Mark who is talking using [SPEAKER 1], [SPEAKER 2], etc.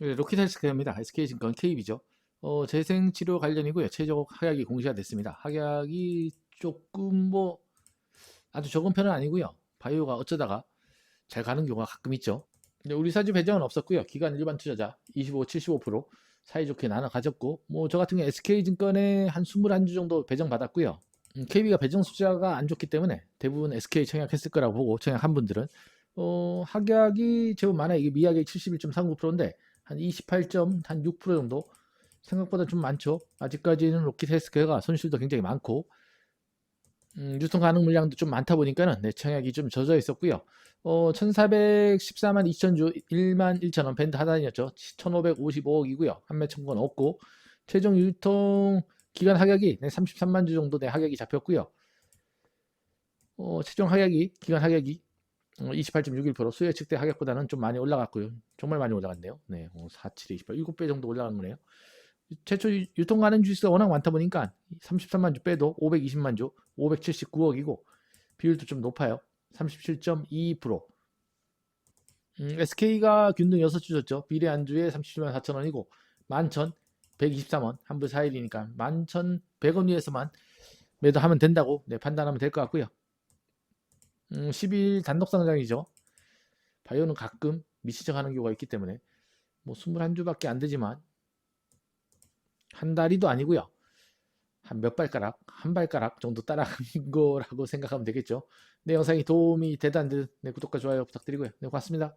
[SPEAKER 1] 네, 로켓 헬스케어입니다. SK증권 KB죠. 어, 재생치료 관련이고요. 최저 하약이 공시가 됐습니다. 하약이 조금 뭐 아주 적은 편은 아니고요. 바이오가 어쩌다가 잘 가는 경우가 가끔 있죠. 근데 우리 사주 배정은 없었고요. 기관 일반 투자자 25, 75% 사이좋게 나눠 가졌고 뭐 저 같은 경우 SK증권에 한 21주 정도 배정 받았고요. KB가 배정 숫자가 안 좋기 때문에 대부분 SK 청약했을 거라고 보고 청약한 분들은 어, 합약이 제법 많아요. 이게 미약이 71.39%인데 한 28.6% 정도 생각보다 좀 많죠. 아직까지는 로켓 헬스케어가 손실도 굉장히 많고 음, 유통 가능 물량도 좀 많다 보니까는 내 청약이 좀 젖어 있었고요. 어, 1414만 2천 주 1만 1천 원 밴드 하단이었죠. 1555억이고요. 판매 청구는 없고 최종 유통 기간 하격이 33만 주 정도 내 하격이 잡혔고요. 어, 최종 하격이 기간 하격이 28.61% 수요 측대 하격보다는 좀 많이 올라갔고요. 정말 많이 올라갔네요. 네, 47, 28, 7배 정도 올라간 거네요. 최초 유- 유통 가능 주수가 워낙 많다 보니까 33만 주 빼도 520만 주, 579억이고 비율도 좀 높아요. 37.22%. 음, SK가 균등 6주 줬죠. 비례 안주에 37만 4천 원이고 11,123원 한불 4일이니까 11,100원 위에서만 매도하면 된다고 네, 판단하면 될 것 같고요. 음, 10일 단독 상장이죠. 바이오는 가끔 미시적하는 경우가 있기 때문에 뭐 21주밖에 안 되지만 한 다리도 아니고요. 한 몇 발가락, 한 발가락 정도 따라간 거라고 생각하면 되겠죠. 내 영상이 도움이 되다는 듯 네, 구독과 좋아요 부탁드리고요. 네, 고맙습니다.